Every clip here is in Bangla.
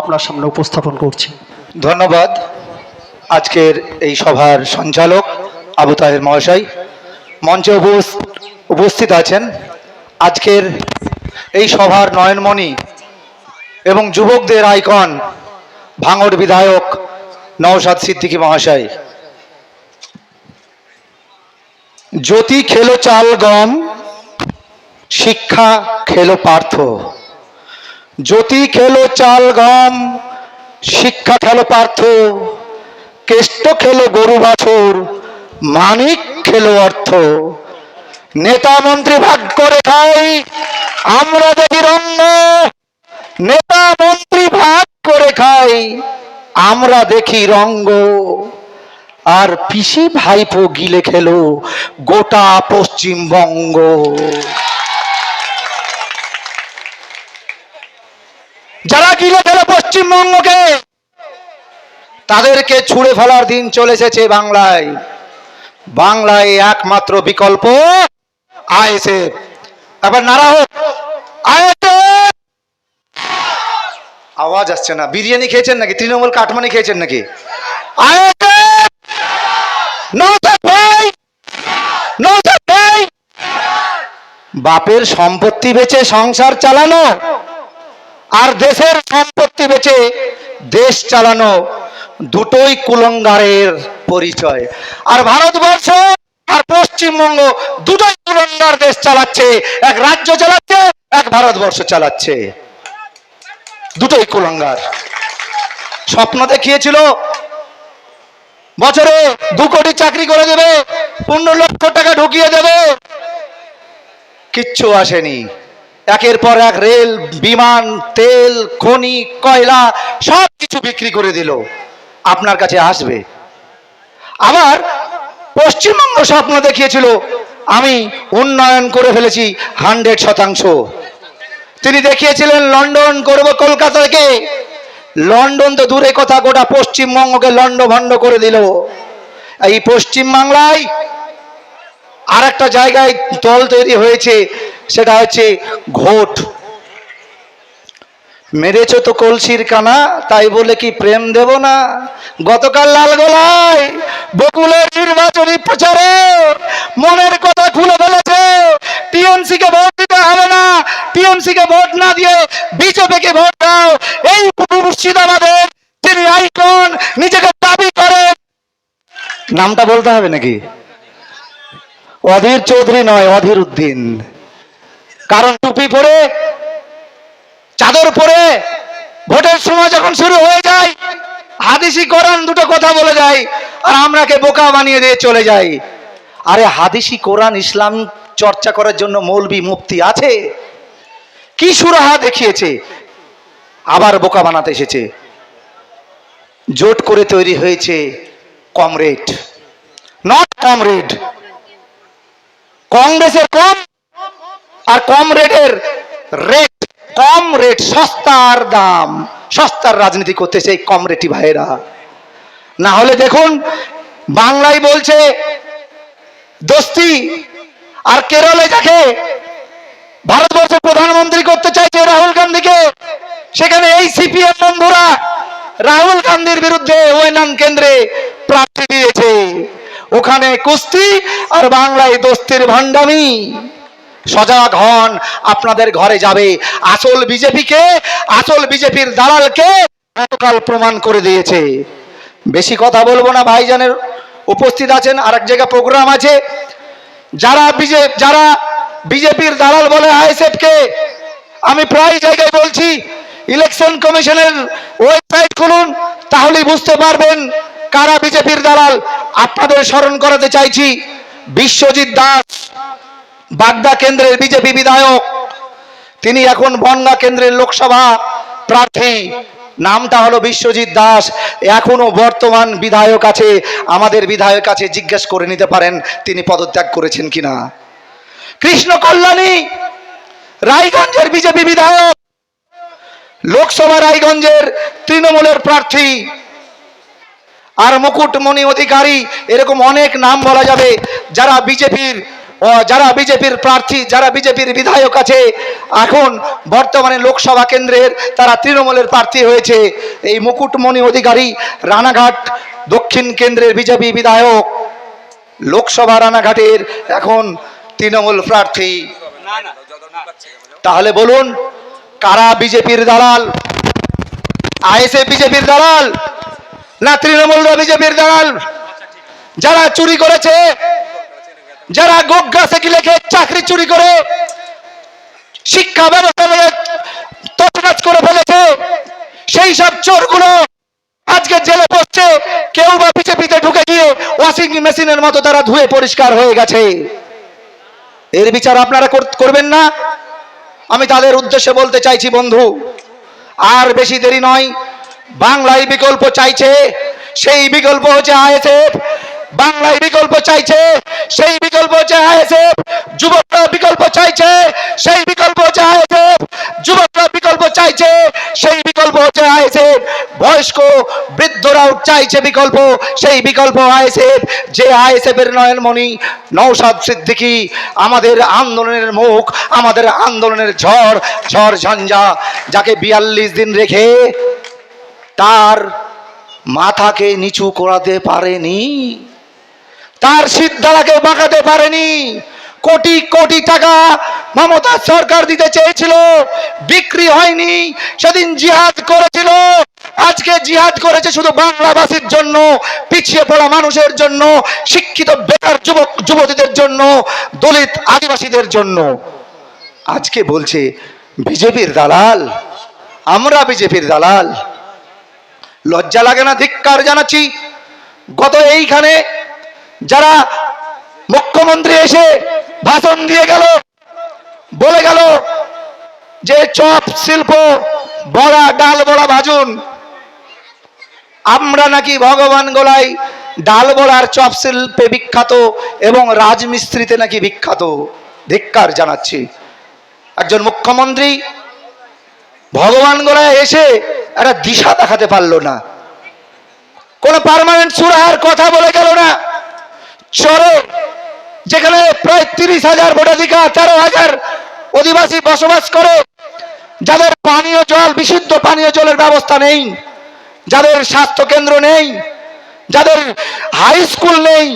আপনার সামনে উপস্থাপন করছি। ধন্যবাদ আজকের এই সভার সঞ্চালক আবু তাহের মহাশয়। মঞ্চে উপস্থিত আছেন আজকের এই সভার নয়নমণি এবং যুবকদের আইকন ভাঙড় বিধায়ক নওশাদ সিদ্দিকী মহাশয়। জ্যোতি খেলো চাল গম, শিক্ষা খেলো পার্থ। জ্যোতি খেলো চাল গম, শিক্ষা খেলো পার্থ, কেষ্ট খেলো গরু বাছুর, মানিক খেলো অর্থ। নেতা মন্ত্রী ভাগ করে খাই, আমরা দেখি রঙ্গ নেতা মন্ত্রী ভাগ করে খাই, আমরা দেখি রঙ্গ। আর পিসি ভাইপো গিলে খেলো গোটা পশ্চিমবঙ্গ। যারা গিলে খেলো পশ্চিমবঙ্গকে, তাদেরকে ছুঁড়ে ফেলার দিন চলে এসেছে বাংলায়। বাংলায় একমাত্র বিকল্প আইএসএফ। আবার নারা হোক আওয়াজ আসছে না। বিরিয়ানি খেয়েছেন নাকি? তৃণমূল কাটমানি খেয়েছেন নাকি? বাপের সম্পত্তি বেচে সংসার চালানো। আর দেশের সম্পত্তি বেচে দেশ চালানো দুটোই কুলঙ্গারের পরিচয়। আর ভারতবর্ষ আর পশ্চিমবঙ্গ দুটোই কুলঙ্গার দেশ চালাচ্ছে, এক রাজ্য চালাচ্ছে, এক ভারতবর্ষ চালাচ্ছে। দুটোই কুলঙ্গার। স্বপ্ন দেখিয়েছিল, বছরে দু কোটি চাকরি করে দেবে, পনেরো লক্ষ টাকা ঢুকিয়ে দেবে। কিচ্ছু আসেনি। একের পর এক রেল, বিমান, তেল, খনি, কয়লা, সব কিছু বিক্রি করে দিল। আপনার কাছে আসবে। আবার পশ্চিমবঙ্গ স্বপ্ন দেখিয়েছিল, আমি উন্নয়ন করে ফেলেছি হান্ড্রেড শতাংশ। তিনি দেখিয়েছিলেন, লন্ডন করব কলকাতা থেকে লন্ডন তো দূরে কথা, গোটা পশ্চিমবঙ্গকে লন্ড ভন্ড করে দিল। এই পশ্চিম বাংলায় আর একটা জায়গায় দল তৈরি হয়েছে, সেটা হচ্ছে ঘোট। মেরেছ তো কলসির কানা, তাই বলে কি প্রেম দেব না? গতকাল লালগোলায় বকুলের নির্বাচনী প্রচারে মনের কথা খুলে ফেলেছে। টিএমসি কে ভোট দিতে হবে না টিএমসি কে ভোট না দিয়ে বিজেপি কে ভোট দাও। এই মুর্শিদাবাদের তিনি আইকন, নিজেকে দাবি করেন। নামটা বলতে হবে নাকি? অধীর চৌধুরী নয়, অধীর উদ্দিন। কারণ টুপি পরে, চাদর পরে, ভোটের সময় যখন শুরু হয়ে যায়, হাদিসি কোরআন দুটো কথা বলে যায়, আর আমরাকে বোকা বানিয়ে দিয়ে চলে যাই। আরে হাদিসি কোরআন ইসলাম চর্চা করার জন্য মৌলবি মুফতি আছে? কি সুরাহা দেখিয়েছে? আবার বোকা বানাতে এসেছে। জোট করে তৈরি হয়েছে কমরেড। Not comrade. কংগ্রেসের কম আর কম রেটের রেট, কম রেট, সস্তার দাম। সস্তার রাজনীতি করতেছে এই কম রেটি ভাইয়েরা। না হলে দেখুন, বাংলায় বলছে, দোস্তি, আর কেরলে যাকে ভারতবর্ষের প্রধানমন্ত্রী করতে চাইছে রাহুল গান্ধীকে, সেখানে এই সিপিএম বন্ধুরা রাহুল গান্ধীর বিরুদ্ধে ওয়েনান কেন্দ্রে প্রার্থী দিয়েছে। ওখানে কুস্তি আর বাংলায় দোস্তির ভান্ডামি। সজাগ হন, আপনাদের ঘরে যাবে। আসল বিজেপিকে, আসল বিজেপির দালালকে গতকাল প্রমাণ করে দিয়েছে। বেশি কথা বলব না, ভাইজানের উপস্থিত আছেন আর এক জায়গায় প্রোগ্রাম আছে। যারা বিজে, যারা বিজেপির দালাল বলে আইএসএফ কে আমি প্রায় জায়গায় বলছি, ইলেকশন কমিশনের ওয়েবসাইট খুলুন, তাহলেই বুঝতে পারবেন কারা বিজেপির দালাল? আপনাদের স্মরণ করাতে চাইছি, বিশ্বজিৎ দাস, বাগদা কেন্দ্রের বিজেপি বিধায়ক। তিনি এখন বনগা কেন্দ্রের লোকসভা প্রার্থী। নামটা হলো বিশ্বজিৎ দাস। এখনও বর্তমান বিধায়ক আছে। আমাদের বিধায়ক আছে, জিজ্ঞেস করে নিতে পারেন তিনি পদত্যাগ করেছেন কিনা। কৃষ্ণ কল্যাণী, রায়গঞ্জের বিজেপি বিধায়ক। লোকসভা রায়গঞ্জের তৃণমূলের প্রার্থী। আর মুকুটমণি অধিকারী, এরকম অনেক নাম বলা যাবে। যারা বিজেপির যারা বিজেপির প্রার্থী, যারা বিজেপির বিধায়ক আছে, এখন বর্তমানে লোকসভা কেন্দ্রের তারা তৃণমূলের প্রার্থী হয়েছে। এই মুকুটমণি অধিকারী রানাঘাট দক্ষিণ কেন্দ্রের বিজেপি বিধায়ক, লোকসভা রানাঘাটের এখন তৃণমূল প্রার্থী। তাহলে বলুন, কারা বিজেপির দালাল? আইএসএ বিজেপির দালাল? না তৃণমূলরা বিজেপির দালাল। যারা চুরি করেছে, যারা গোগ্রা থেকে লেখে, চাকরি চুরি করে, শিক্ষা ব্যবস্থা করে ফেলেছে, সেই সব চোরগুলো আজকে জেলে বসছে, কেউ বা বিজেপিতে ঢুকে গিয়ে ওয়াশিং মেশিনের মতো তারা ধুয়ে পরিষ্কার হয়ে গেছে। এর বিচার আপনারা করবেন না। আমি তাদের উদ্দেশ্যে বলতে চাইছি, বন্ধু, আর বেশি দেরি নয়। বাংলায় বিকল্প চাইছে, সেই বিকল্প হচ্ছে আইএসএফ। বাংলায় বিকল্প চাইছে, সেই বিকল্প হচ্ছে আইএসএফ। যুবকরা বিকল্প চাইছে, সেই বিকল্প হচ্ছে আইএসএফ। যুবকরা বিকল্প চাইছে, সেই বিকল্প হচ্ছে আইএসএফ। বয়স্ক বৃদ্ধরাও চাইছে বিকল্প, সেই বিকল্প আইএসএফ। যে আইএসএফ এর নয়নমণি নৌসাদ সিদ্দিকী, আমাদের আন্দোলনের মুখ, আমাদের আন্দোলনের ঝড় ঝড় ঝঞ্ঝা, যাকে বিয়াল্লিশ দিন রেখে তার মাথাকে নিচু করাতে পারেনি, তার সিদ্ধারাকে বাঁকাতে পারেনি, কোটি কোটি টাকা মমতা সরকার দিতে চেয়েছিল, বিক্রি হয়নি, সেদিন জিহাদ করেছিল। আজকে জিহাদ করেছে শুধু বাংলাভাষীর জন্য, পিছিয়ে পড়া মানুষের জন্য, শিক্ষিত বেকার যুবক, যুবতীদের জন্য, দলিত আদিবাসীদের জন্য। আজকে বলছে, বিজেপির দালাল, আমরা বিজেপির দালাল। লজ্জা লাগে না, ধিক্কার জানাচ্ছি। গত এইখানে যারা মুখ্যমন্ত্রী এসে ভাষণ দিয়ে গেল, বলে গেল যে চপ, শিল্প, বড়া, ডাল, বড়া ভাজুন। আমরা নাকি ভগবান গোলাই ডাল, বড়ার চপ, শিল্পে বিখ্যাত এবং রাজমিস্ত্রিতে নাকি বিখ্যাত। ধিক্কার জানাচ্ছি। একজন মুখ্যমন্ত্রী ভগবান গোলায় এসে একটা দিশা দেখাতে পারল না। কোন পার্মানেন্ট সুরাহার কথা বলে গেল না। চরে, যেখানে প্রায় তিরিশ হাজার ভোটাধিকার, তেরো হাজার অধিবাসী বসবাস করে, যাদের পানীয় জল, বিশুদ্ধ পানীয় জলের ব্যবস্থা নেই, যাদের স্বাস্থ্য কেন্দ্র নেই, যাদের হাই স্কুল নেই,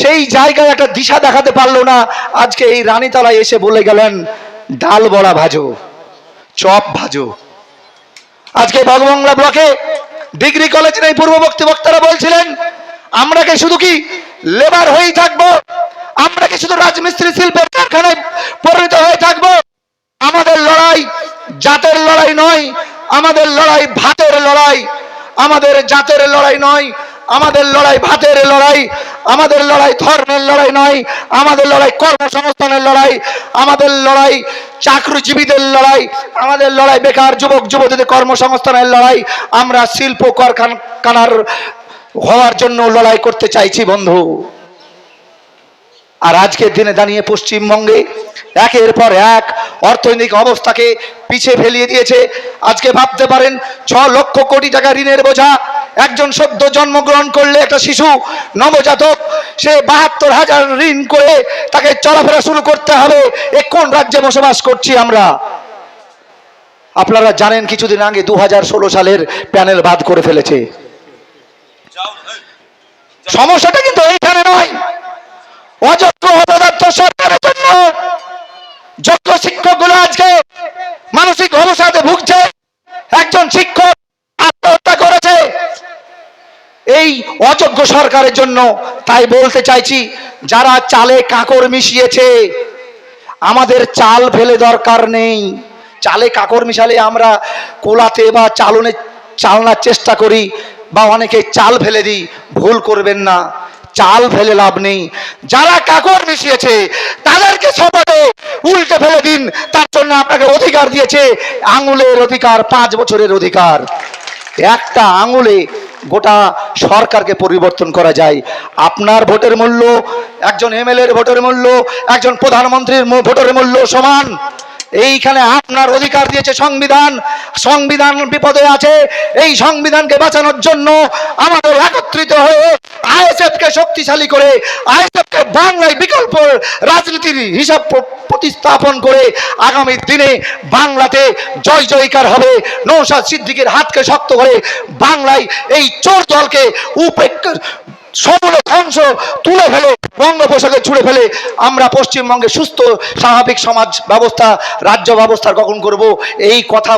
সেই জায়গায় একটা দিশা দেখাতে পারল না। আজকে এই রানীতলায় এসে বলে গেলেন ডাল বড়া ভাজো, চপ ভাজো। আজকে বাগবাংলা ব্লকে ডিগ্রি কলেজ নেই পূর্ববর্তী বক্তারা বলছিলেন, আমরা কি শুধু কি লেবার হয়েই থাকব? আমরা কি শুধু রাজমিস্ত্রি শিল্পের কারখানায় পরিণত হয়ে থাকব? আমাদের লড়াই জাতের লড়াই নয়, আমাদের লড়াই ভাতের লড়াই, আমাদের জাতের লড়াই নয় আমাদের লড়াই ভাতের লড়াই, আমাদের লড়াই ধর্মের লড়াই নয়, আমাদের লড়াই কর্মসংস্থানের লড়াই, আমাদের লড়াই চাকরিজীবীদের লড়াই, আমাদের লড়াই বেকার যুবক যুবতীদের কর্মসংস্থানের লড়াই, আমরা শিল্প কারখানার হওয়ার জন্য লড়াই করতে চাইছি বন্ধু। আর আজকের দিনে দাঁড়িয়ে পশ্চিমবঙ্গে একের পর এক অর্থনৈতিক অবস্থাকে পিছিয়ে ফেলিয়ে দিয়েছে। আজকে ভাবতে পারেন, ছ লক্ষ কোটি টাকা ঋণের বোঝা একজন সদ্য জন্মগ্রহণ করলে একটা শিশু নবজাতক, সে বাহাত্তর হাজার ঋণ করে তাকে চলাফেরা শুরু করতে হবে। এ কোন রাজ্যে বসবাস করছি আমরা? আপনারা জানেন কিছুদিন আগে দু হাজার ষোলো সালের প্যানেল বাদ করে ফেলেছে। সমস্যাটা কিন্তু এইখানে নয়। অযোগ্য সরকারের জন্য যোগ্য শিক্ষকগুলো আজকে অযোগ্য সরকারের জন্য তাই বলতে চাইছি, যারা চালে কাকর মিশিয়েছে, আমাদের চাল ফেলে দরকার নেই। চালে কাকর মিশালে আমরা কোলাতে বা চালনে চালনার চেষ্টা করি বা অনেকে চাল ফেলে দিই, ভুল করবেন না। চাল ফেলে লাভ নেই। যারা কাকর মিশিয়েছে, তাদেরকে সপাটে উল্টে ফেলে দিন। তার জন্য আপনাকে অধিকার দিয়েছে আঙুলের অধিকার, পাঁচ বছরের অধিকার। একটা আঙুলে গোটা সরকারকে পরিবর্তন করা যায়। আপনার ভোটের মূল্য, একজন এমএলএর ভোটের মূল্য, একজন প্রধানমন্ত্রীর ভোটের মূল্য সমান। এইখানে আপনার অধিকার দিয়েছে সংবিধান। সংবিধান বিপদে আছে। এই সংবিধানকে বাঁচানোর জন্য আমাদের একত্রিত হয়ে আইএসএফ কে শক্তিশালী করে আইএসএফ কে বাংলায় বিকল্প রাজনীতির হিসাব প্রতিস্থাপন করে আগামী দিনে বাংলাতে জয় জয়কার হবে। নৌসাদ সিদ্দিকের হাতকে শক্ত করে বাংলায় এই চোর দলকে উপেক্ষা সমূলে ধ্বংস তুলে ফেলে, বঙ্গোপসাগরে ছুড়ে ফেলে। আমরা পশ্চিমবঙ্গে সুস্থ, স্বাভাবিক সমাজ ব্যবস্থা, রাজ্য ব্যবস্থা গঠন করব। এই কথা